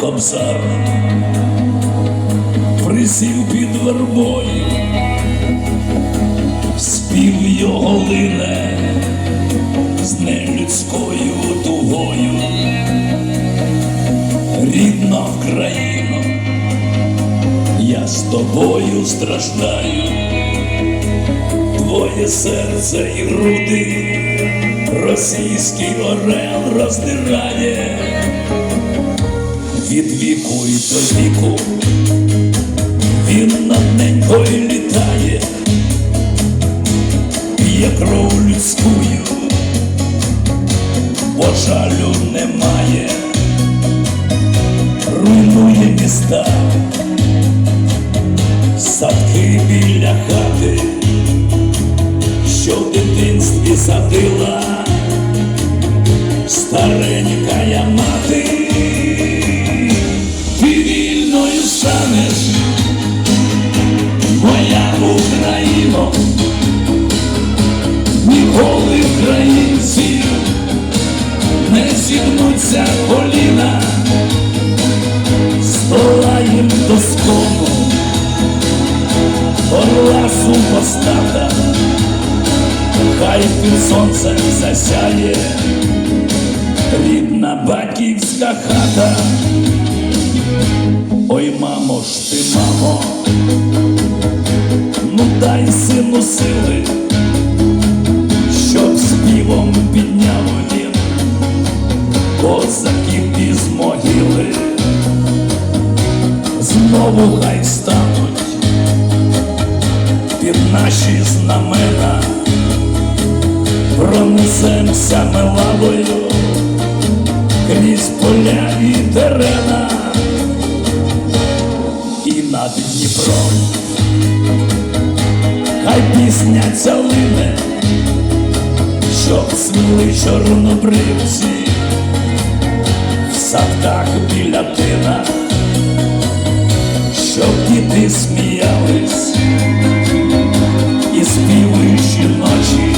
кобзар. Присів під вербою, спів його лине з нелюдською тугою. Рідна Україно, я з тобою страждаю, твоє серце і груди, російський орел роздирає віку й до віку, він над ненькою літає, п'є кров людськую, бо жалю немає, руйнує міста, садки біля хати, що в дитинстві садила їм доскону, орла супостата, хай під сонцем засяє рідна батьківська хата. Ой, мамо ж ти, мамо, ну дай сину сили, щоб співом підняв він козаків із могили, знову хай стануть під наші знамена, пронесемся ми лавою крізь поля і терена і над Дніпром. Хай пісня ця лине, щоб сміли чорнобривці в садках біля тина, діти сміялись. І співаючи ночі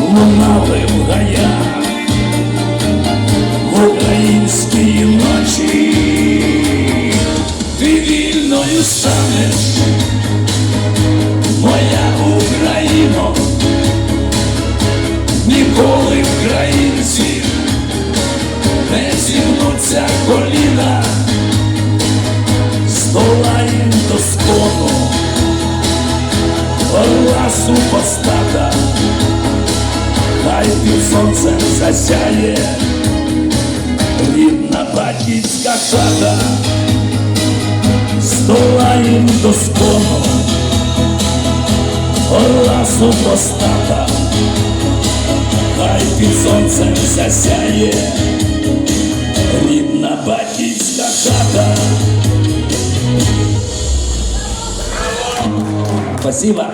лунали в гаях. В українській орла супостата, хай під сонцем засяє. Рідна батьківська хата, здолаєм до скону, орла супостата, хай під сонцем засяє. Рідна батьківська хата. Sila.